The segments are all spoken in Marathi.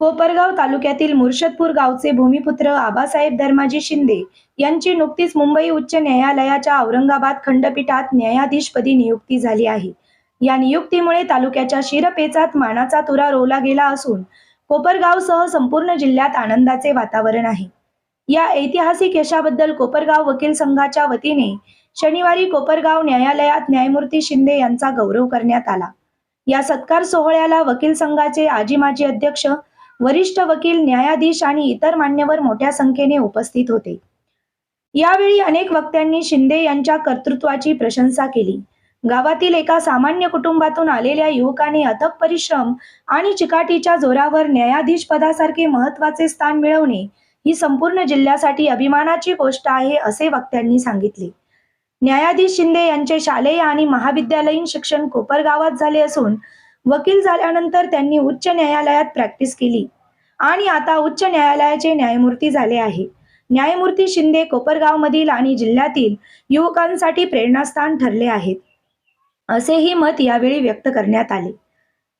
कोपरगाव तालुक्यातील मुर्शदपूर गावचे भूमिपुत्र आबासाहेब धर्माजी शिंदे यांची नुकतीच मुंबई उच्च न्यायालयाच्या औरंगाबाद खंडपीठात न्यायाधीशपदी नियुक्ती झाली आहे. या नियुक्तीमुळे तालुक्याच्या शिरपेचात मानाचा तुरा रोवला गेला असून कोपरगावसह संपूर्ण जिल्ह्यात आनंदाचे वातावरण आहे. या ऐतिहासिक यशाबद्दल कोपरगाव वकील संघाच्या वतीने शनिवारी कोपरगाव न्यायालयात न्यायमूर्ती शिंदे यांचा गौरव करण्यात आला. या सत्कार सोहळ्याला वकील संघाचे आजी माजी अध्यक्ष वरिष्ठ वकील न्यायाधीश आणि इतर मान्यवर मोठ्या संख्येने उपस्थित होते. यावेळी अनेक वक्त्यांनी शिंदे यांच्या कर्तृत्वाची प्रशंसा केली. गावातील एका सामान्य कुटुंबातून आलेल्या युवकाने अथक परिश्रम आणि चिकाटीच्या जोरावर न्यायाधीश पदासारखे महत्त्वाचे स्थान मिळवणे ही संपूर्ण जिल्ह्यासाठी अभिमानाची गोष्ट आहे असे वक्त्यांनी सांगितले. न्यायाधीश शिंदे यांचे शालेय आणि महाविद्यालयीन शिक्षण कोपरगावात झाले असून वकील झाल्यानंतर त्यांनी उच्च न्यायालयात प्रॅक्टिस केली. आणि आता उच्च न्यायालयाचे न्यायमूर्ती झाले आहे. न्यायमूर्ती शिंदे कोपरगावमधील आणि जिल्ह्यातील युवकांसाठी प्रेरणास्थान ठरले आहेत. असेही मत यावेळी व्यक्त करण्यात आले.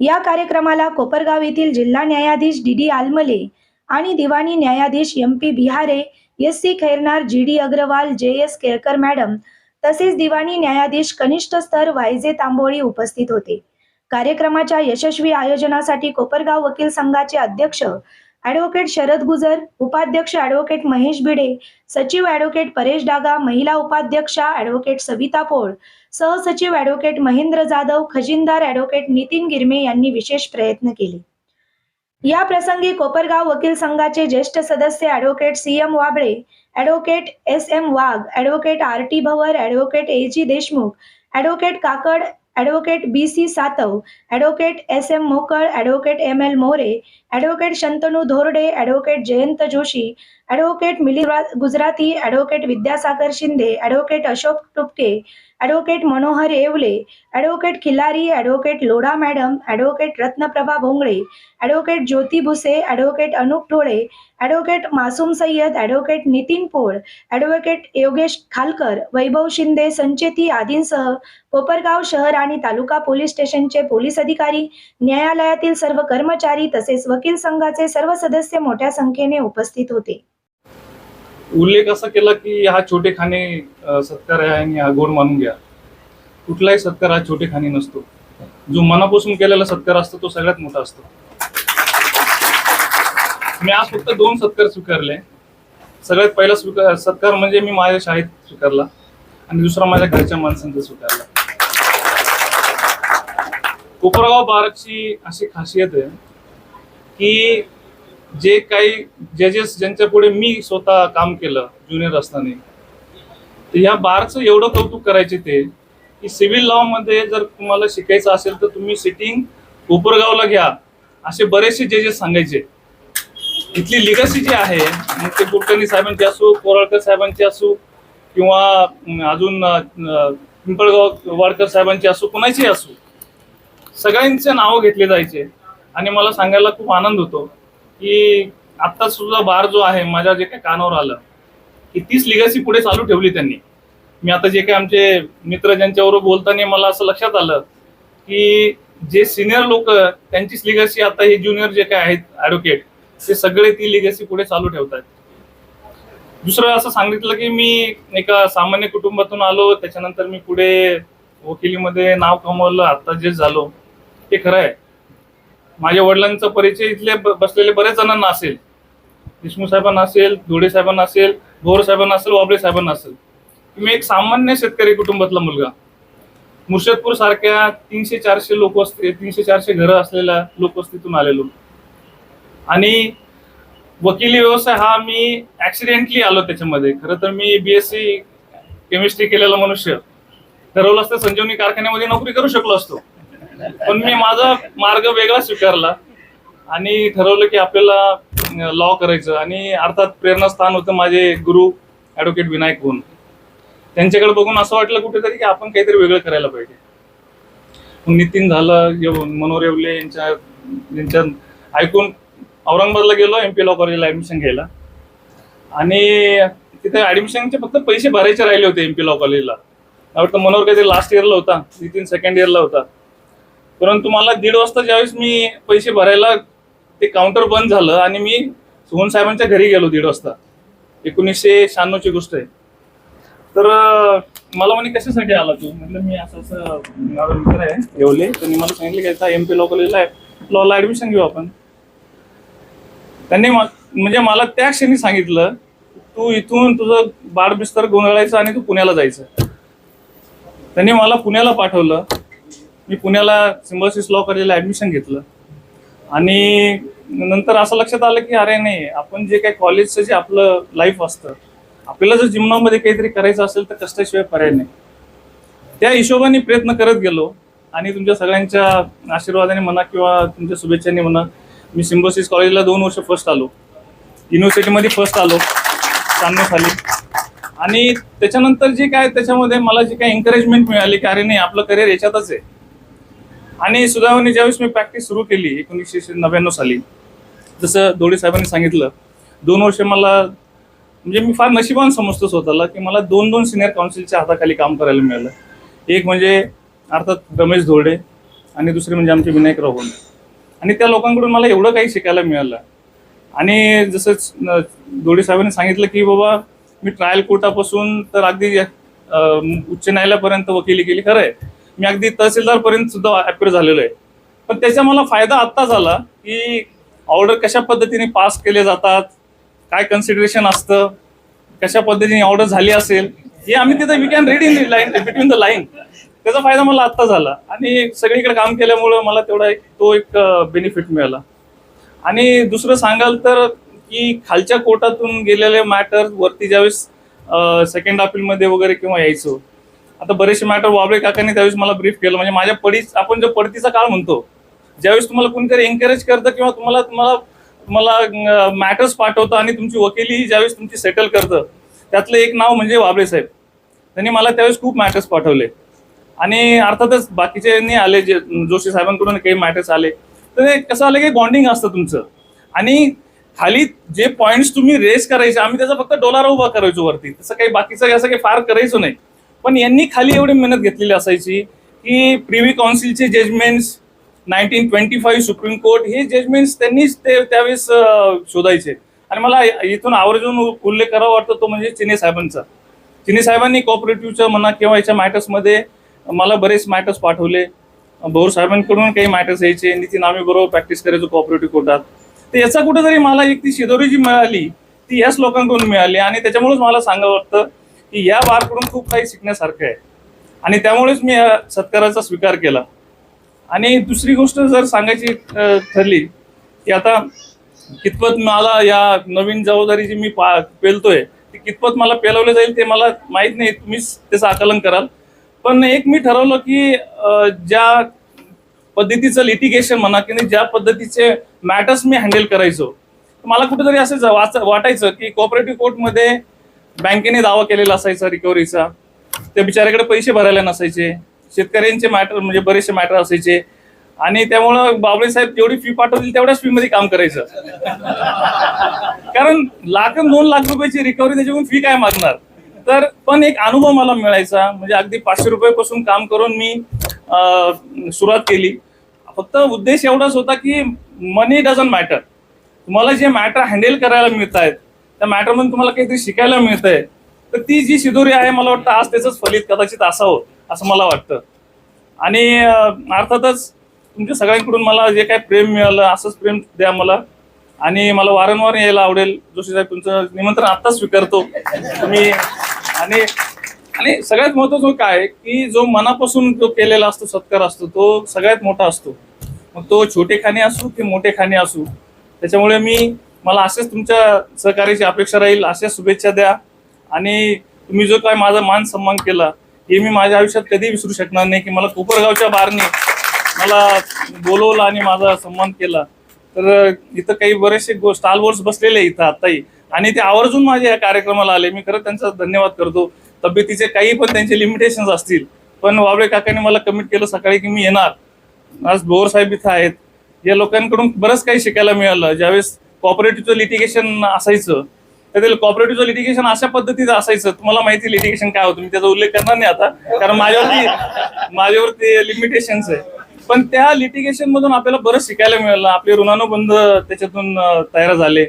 या कार्यक्रमाला कोपरगाव येथील जिल्हा न्यायाधीश डी डी आलमले आणि दिवाणी न्यायाधीश M P Bihare S C Khairnar G D Agrawal J S Kelkar madam तसेच दिवाणी न्यायाधीश कनिष्ठ स्तर वायजे तांबोळी उपस्थित होते. कार्यक्रमाच्या यशस्वी आयोजनासाठी कोपरगाव वकील संघाचे अध्यक्ष ॲडव्होकेट शरद गुजर उपाध्यक्ष ॲडव्होकेट महेश भिडे सचिव ॲडव्होकेट परेश डागा महिला उपाध्यक्षा ॲडव्होकेट सविता पोळ सहसचिव ॲडव्होकेट महेंद्र जाधव खजिनदार ॲडव्होकेट नितीन गिरमे यांनी विशेष प्रयत्न केले. या प्रसंगी कोपरगाव वकील संघाचे ज्येष्ठ सदस्य advocate C M Wable advocate S M Wagh advocate R T Bhavar advocate A G Deshmukh advocate Kakad advocate B C Satav advocate S M Mokal advocate M L More advocate Shantanu Dhorde advocate Jayant Joshi advocate Mili Gujarati advocate Vidyasagar Shinde advocate Ashok Tupke advocate Manohar Yevle advocate Khilari advocate Lodha madam advocate Ratnaprabha Bhongale advocate Jyoti Bhuse advocate Anup Thole advocate Masoom Sayyed advocate Nitin Pol advocate Yogesh Khalkar Vaibhav Shinde Sancheti आदींसह कोपरगाव शहर आणि तालुका पोलीस स्टेशनचे पोलीस अधिकारी न्यायालयातील सर्व कर्मचारी तसेच वकील संघाचे सर्व सदस्य मोठ्या संख्येने उपस्थित होते. उल्लेख असा केला की हा छोटे खाणे सत्कार आहे आणि हा गोड मानून घ्या. कुठलाही सत्कार हा छोटे खाणे नसतो. जो मनापासून केलेला सत्कार असतो तो सगळ्यात मोठा असतो. मी आज फक्त दोन सत्कार स्वीकारले. सगळ्यात पहिला स्वीकार सत्कार म्हणजे मी माझ्या शाळेत स्वीकारला आणि दुसरा माझ्या घरच्या माणसांचा स्वीकारला. कोपरगाव बारकची अशी खासियत आहे की जे काही जजेस ज्यांच्या पुढे मी स्वतः काम केलं ज्युनियर असताना तर या बारचं एवढं कौतुक करायचे ते की सिव्हिल लॉमध्ये जर तुम्हाला शिकायचं असेल तर तुम्ही सिटिंग कोपरगावला घ्या. असे बरेचसे जजेस सांगायचे. इथली लिगसी जी आहे मग ते कुलकर्णी साहेबांची असो कोराळकर साहेबांची असो किंवा अजून पिंपळगाव वाडकर साहेबांची असो कुणाचीही असो सगळ्यांचे नावं घेतले जायचे. आणि मला सांगायला खूप आनंद होतो. की आता सुद्धा बार जो आहे माझ्या जे काही कानावर आलं की तीच लिगसी पुढे चालू ठेवली त्यांनी. मी आता जे काही आमचे मित्र ज्यांच्याबरोबर बोलताना मला असं लक्षात आलं की जे सिनियर लोक त्यांचीच लिगसी आता हे ज्युनियर जे काही आहेत ॲडव्होकेट ते सगळे ती लिगसी पुढे चालू ठेवतात दुसरं असं सांगितलं की मी एका सामान्य कुटुंबातून आलो त्याच्यानंतर मी पुढे वकिलीमध्ये नाव कमवलं आता जे झालो ते खरं आहे. माझ्या वडिलांचा परिचय इथले बसलेले बरेच जणांना असेल. देशमुख साहेबांना असेल धुळे साहेबांना असेल भोर साहेबांना असेल वाबळे साहेबांना असेल. मी एक सामान्य शेतकरी कुटुंबातला मुलगा. मुर्शदपूर सारख्या तीनशे चारशे लोक असते तीनशे चारशे घरं असलेल्या लोकवस्तीतून आलेलो. आणि वकिली व्यवसाय हा मी ऍक्सिडेंटली आलो त्याच्यामध्ये. खरं तर मी बीएससी केमिस्ट्री केलेला मनुष्य. ठरवलं असतं संजीवनी कारखान्यामध्ये नोकरी करू शकलो असतो. पण मी माझा मार्ग वेगळा स्वीकारला आणि ठरवलं की आपल्याला लॉ करायचं. आणि अर्थात प्रेरणास्थान होतं माझे गुरु ॲडव्होकेट विनायक गुण त्यांच्याकडे बघून असं वाटलं कुठेतरी की आपण काहीतरी वेगळं करायला पाहिजे. नितीन झालं मनोहर येवले यांच्या यांच्या ऐकून औरंगाबादला गेलो एम पी लॉ कॉलेजला ऍडमिशन घ्यायला. आणि तिथे ऍडमिशनचे फक्त पैसे भरायचे राहिले होते एम पी लॉ. कॉलेजला वाटतं मनोहर काहीतरी लास्ट इयरला होता नितीन सेकंड इयरला होता. परंतु मला दीड वाजता ज्यावेळेस मी पैसे भरायला ते काउंटर बंद झालं आणि मी सोहन साहेबांच्या घरी गेलो दीड वाजता. एकोणीसशे शहाण्णवची गोष्ट आहे. तर मला म्हणे कशासाठी आला तू? म्हटलं मी असं असं माझा मित्र आहे येवले. त्यांनी मला सांगितलं की एम पी लॉ कॉलेजला आहे. लॉला ऍडमिशन घेऊ आपण. त्यांनी म्हणजे मला त्या क्षणी सांगितलं तू इथून तुझं बाळ बिस्तर गोंधळायचं आणि तू पुण्याला जायचं. त्यांनी मला पुण्याला पाठवलं. मी पुण्याला सिम्बॉसिस लॉ कॉलेजला ऍडमिशन घेतलं. आणि नंतर असं लक्षात आलं की अरे नाही आपण जे काही कॉलेजचं जे आपलं लाईफ असतं आपल्याला जर जीवनामध्ये काहीतरी करायचं असेल तर कष्टाशिवाय पर्याय नाही. त्या हिशोबाने प्रयत्न करत गेलो आणि तुमच्या सगळ्यांच्या आशीर्वादाने म्हणा किंवा तुमच्या शुभेच्छांनी म्हणा मी सिम्बोसिस कॉलेजला दोन वर्ष फर्स्ट आलो. युनिव्हर्सिटीमध्ये फर्स्ट आलो सामने खाली आणि त्याच्यानंतर जे काय त्याच्यामध्ये मला जे काय एन्करेजमेंट मिळाली की अरे नाही आपलं करिअर याच्यातच आहे. आणि सुदैवाने ज्यावेळेस मी प्रॅक्टिस सुरू केली एकोणीसशे नव्याण्णव साली जसं दोडे साहेबांनी सांगितलं दोन वर्ष मला म्हणजे मी फार नशिबान समजतो स्वतःला की मला दोन दोन सिनियर काउन्सिलच्या हाताखाली काम करायला मिळालं. एक म्हणजे अर्थात रमेश धोरडे आणि दुसरे म्हणजे आमचे विनायक राहुल आणि त्या लोकांकडून मला एवढं काही शिकायला मिळालं. आणि जसंच न- दोडे साहेबांनी सांगितलं की बाबा मी ट्रायल कोर्टापासून तर अगदी उच्च न्यायालयापर्यंत वकिली केली खरं आहे. मी अगदी तहसीलदारपर्यंत सुद्धा अपिअर झालेलो आहे पण त्याचा मला फायदा आत्ता झाला की ऑर्डर कशा पद्धतीने पास केले जातात काय कन्सिडरेशन असतं कशा पद्धतीने ऑर्डर झाली असेल हे आम्ही तिथं we can read in line between the line त्याचा फायदा मला आत्ता झाला. आणि सगळीकडे काम केल्यामुळं मला तेवढा एक तो एक बेनिफिट मिळाला. आणि दुसरं सांगाल तर की खालच्या कोर्टातून गेलेले मॅटर वरती ज्यावेळेस सेकंड अपीलमध्ये वगैरे किंवा यायचो आता बरेचसे मॅटर वाबळे काकांनी त्यावेळेस मला ब्रीफ केलं. म्हणजे माझ्या पडीच आपण जो पडतीचा काळ म्हणतो ज्यावेळेस तुम्हाला कोणीतरी एनकरेज करतं किंवा तुम्हाला तुम्हाला तुम्हाला मॅटर्स पाठवतं आणि तुमची वकिली ज्यावेळेस तुमची सेटल करतं त्यातलं एक नाव म्हणजे वाबळे साहेब. त्यांनी मला त्यावेळेस खूप मॅटर्स पाठवले. आणि अर्थातच बाकीचे आले जे जोशी साहेबांकडून काही मॅटर्स आले. तर ते कसं आलं की बॉन्डिंग असतं तुमचं. आणि खाली जे पॉईंट्स तुम्ही रेस करायचे आम्ही त्याचा फक्त डोलारा उभा करायचो वरती. तसं काही बाकीचं असं काही फार करायचो नाही. पण यांनी खाली एवढी मेहनत घेतलेली असायची की privy काउन्सिलचे judgments nineteen twenty five supreme court हे जजमेंट्स त्यांनीच ते त्यावेळेस शोधायचे. आणि मला इथून आवर्जून उल्लेख करावा वाटतो तो म्हणजे चिने साहेबांचा. चिने साहेबांनी कॉपरेटिव्हच्या म्हणा किंवा याच्या मॅटर्समध्ये मला बरेच मॅटर्स पाठवले. भाऊ साहेबांकडून काही मॅटर्स यायचे नितीन आम्ही बरोबर प्रॅक्टिस करायचो कॉपरेटिव्ह कोर्टात. तर याचा कुठेतरी मला एक ती शिदोरी जी मिळाली ती याच लोकांकडून मिळाली आणि त्याच्यामुळेच मला सांगावं वाटतं की या बारकडून खूप काही शिकण्यासारखं आहे. आणि त्यामुळेच मी या सत्काराचा स्वीकार केला. आणि दुसरी गोष्ट जर सांगायची ठरली की आता कितपत मला या नवीन जबाबदारी जी मी पा पेलतोय ती कितपत मला पेलवले जाईल ते मला माहीत नाही तुम्हीच त्याचं आकलन कराल. पण एक मी ठरवलं की ज्या पद्धतीचं लिटिगेशन म्हणा की नाही, ज्या पद्धतीचे मॅटर्स मी हँडल करायचो मला कुठेतरी असं वाच वाटायचं की कोऑपरेटिव्ह कोर्टमध्ये बँकेने दावा केलेला असायचा रिकव्हरीचा त्या बिचाऱ्याकडे पैसे भरायला नसायचे. शेतकऱ्यांचे मॅटर म्हणजे बरेचसे मॅटर असायचे. आणि त्यामुळं बाबळे साहेब जेवढी फी पाठवतील तेवढ्याच फी मध्ये काम करायचं. कारण लाख दोन लाख रुपयाची रिकव्हरी त्याच्याकडून फी काय मागणार? तर पण एक अनुभव मला मिळायचा. म्हणजे अगदी पाचशे रुपयापासून काम करून मी सुरुवात केली. फक्त उद्देश एवढाच होता की मनी डझंट मॅटर तुम्हाला जे मॅटर हँडल करायला मिळत आहेत त्या मॅटरमधून तुम्हाला काहीतरी शिकायला मिळतंय. तर ती जी शिदोरी आहे मला वाटतं आज त्याचंच फलित कदाचित असावं असं मला वाटतं. आणि अर्थातच तुमच्या सगळ्यांकडून मला जे काही प्रेम मिळालं असंच प्रेम द्या मला. आणि मला वारंवार यायला आवडेल. जोशी साहेब तुमचं निमंत्रण आत्ताच स्वीकारतो. तुम्ही आणि आणि सगळ्यात महत्वाचं काय की जो मनापासून जो केलेला असतो सत्कार असतो तो सगळ्यात मोठा असतो. मग तो छोटे खाणे असू की मोठे खाणे असू त्याच्यामुळे मी मला असेच तुमच्या सहकार्याची अपेक्षा राहील अशा शुभेच्छा द्या. आणि तुम्ही जो काय माझा मान सन्मान केला हे मी माझ्या आयुष्यात कधी विसरू शकणार नाही की मला कोपरगावच्या बारने मला बोलवलं आणि माझा सन्मान केला. तर इथं काही बरेचसे गो स्टॉलवर्स बसलेले आहे इथं आताही. आणि ते आवर्जून माझ्या या कार्यक्रमाला आले. मी खरं त्यांचा धन्यवाद करतो. तब्येतीचे काही पण त्यांचे लिमिटेशन्स असतील. पण वावळे काकांनी मला कमिट केलं सकाळी की मी येणार. आज भोर साहेब इथं आहेत. या लोकांकडून बरंच काही शिकायला मिळालं. ज्यावेळेस कॉपरेटिव्हचं लिटिगेशन असायचं त्यातील कॉपरेटिव्हचं लिटिगेशन अशा पद्धतीचं असायचं. तुम्हाला माहिती लिटिगेशन काय होतं मी त्याचा उल्लेख करणार नाही आता कारण माझ्यावरती माझ्यावरती लिमिटेशन्स आहे. पण त्या लिटिगेशन मधून आपल्याला बरंच शिकायला मिळालं. आपले ऋणानुबंध त्याच्यातून तयार झाले.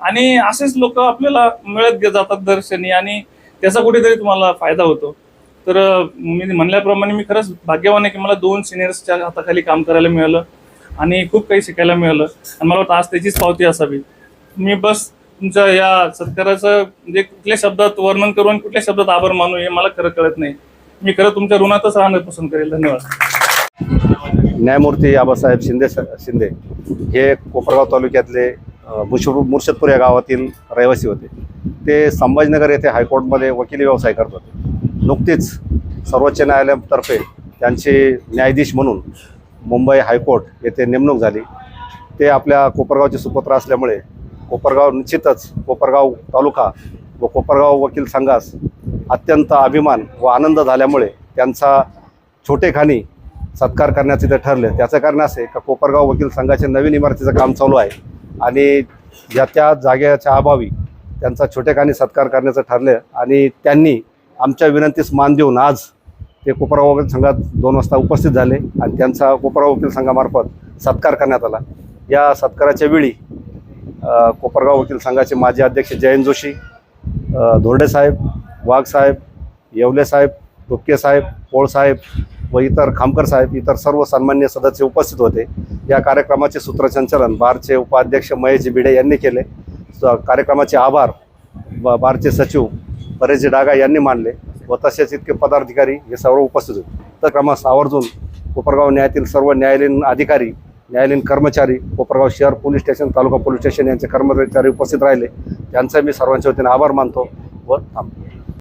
आणि असेच लोक आपल्याला मिळत गे- जातात दर्शनी आणि त्याचा कुठेतरी तुम्हाला फायदा होतो. तर मी म्हणल्याप्रमाणे मी खरंच भाग्यवान आहे की मला दोन सिनियर्सच्या हाताखाली काम करायला मिळालं. आणि खूप काही शिकायला मिळालं. आणि मला वाटतं आज त्याचीच पावती असावी. मी बस तुमच्या या सत्काराचं म्हणजे कुठल्या शब्दात वर्णन करू आणि कुठल्या शब्दात आभार मानू हे मला खरं कळत नाही. मी खरं तुमच्या ऋणातच राहणं पसंत करेल. धन्यवाद. न्यायमूर्ती आबासाहेब शिंदे शिंदे हे कोपरगाव तालुक्यातले अ, मुर्शदपूर या गावातील रहिवासी होते. ते संभाजीनगर येथे हायकोर्टमध्ये वकिली व्यवसाय करत होते. नुकतीच सर्वोच्च न्यायालयातर्फे त्यांचे न्यायाधीश म्हणून मुंबई हायकोर्ट येथे नेमणूक झाली. ते आपल्या कोपरगावचे सुपुत्र असल्यामुळे कोपरगाव निश्चितच कोपरगाव तालुका व कोपरगाव वकील संघास अत्यंत अभिमान व आनंद झाल्यामुळे त्यांचा छोटेखानी सत्कार करण्याचे ते ठरले. त्याचं कारण असे का कोपरगाव वकील संघाचे नवीन इमारतीचं काम चालू आहे आणि या त्या जागेच्या अभावी त्यांचा छोटेखानी सत्कार करण्याचं ठरलं आणि त्यांनी आमच्या विनंतीस मान देऊन आज ते कोपरा वकील संघात दोन वाजता उपस्थित झाले आणि त्यांचा कोपरा वकील संघामार्फत सत्कार करण्यात आला. या सत्काराच्या वेळी कोपरगाव वकील संघाचे माजी अध्यक्ष जयंत जोशी धोरडेसाहेब धोरडे साहेब वाघ साहेब येवले साहेब टोपके साहेब पोळ साहेब व इतर खामकर साहेब इतर सर्व सन्मान्य सदस्य उपस्थित होते. या कार्यक्रमाचे सूत्रसंचालन बारचे उपाध्यक्ष महेश भिडे यांनी केले. स- कार्यक्रमाचे आभार ब- बारचे सचिव परेशजी डागा यांनी मानले. व तसेच इतके पदाधिकारी हे सर्व उपस्थित होते. तर क्रमास आवर्जून कोपरगाव न्यायातील सर्व न्यायालयीन अधिकारी न्यायालयीन कर्मचारी कोपरगाव शहर police station taluka police station यांचे कर्मचारी उपस्थित राहिले. त्यांचा मी सर्वांच्या वतीने आभार मानतो व थांबतो.